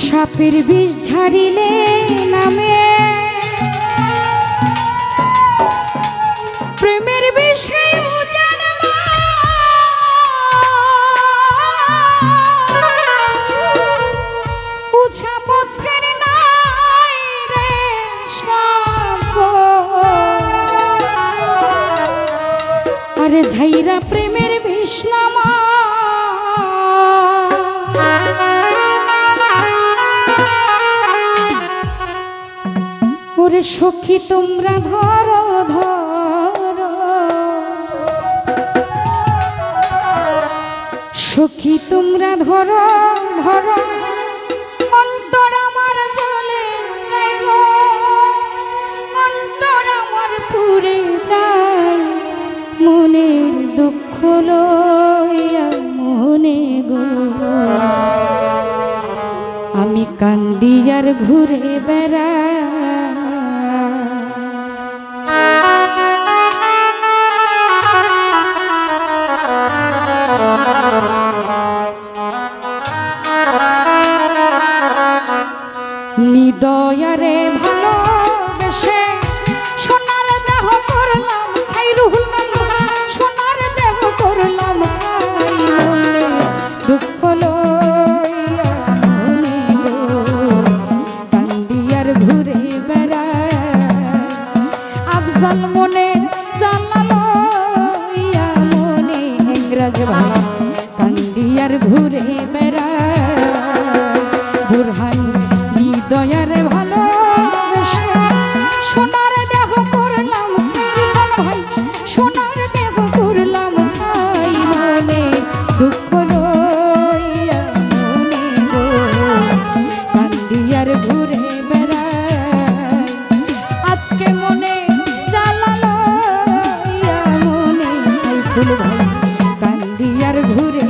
সাপের বিষ ঝাড়িলে নামে। প্রেমের ঝাইরা প্রেমের সখী তোমরা ধরো ধরো সখী তোমরা ধরো ধরো অন্তর আমার যায় গো। অন্তর আমার পুরে যায়। মনের দুঃখ লইয়া মনে গো। আমি কান্দি আর ঘুরে বেড়া নিদয়ারে ভালোবেসে সোনার দেহ করলাম ছাই রুহুল সোনার দেহ করলাম ছাই দুঃখ লইয়া গো কান্দিয়ার ঘুরে বেড়ায়। আফজাল মনে জানালো মনে, ইংরাজ ভাই সাইফুল ভাই কান্দিয়ার ঘুরে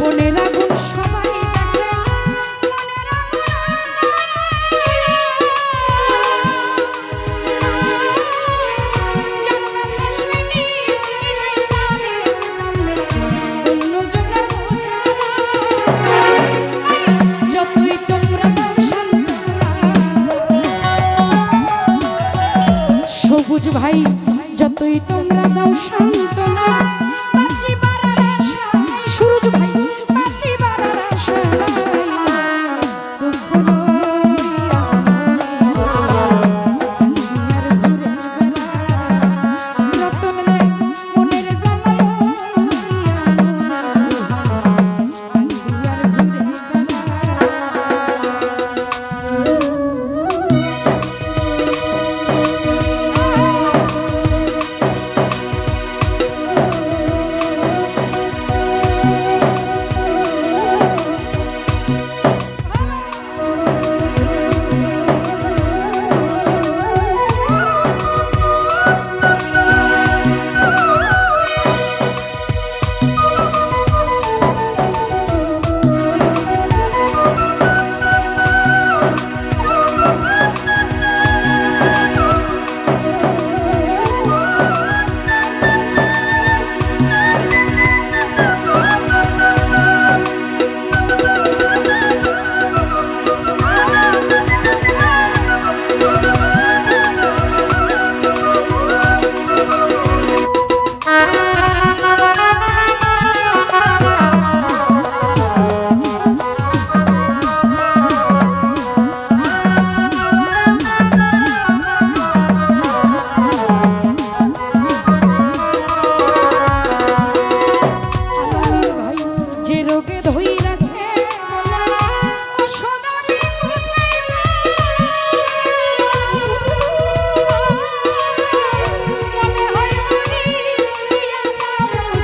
বোনেরা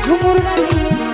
ঝুমুর রানী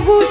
সবুজ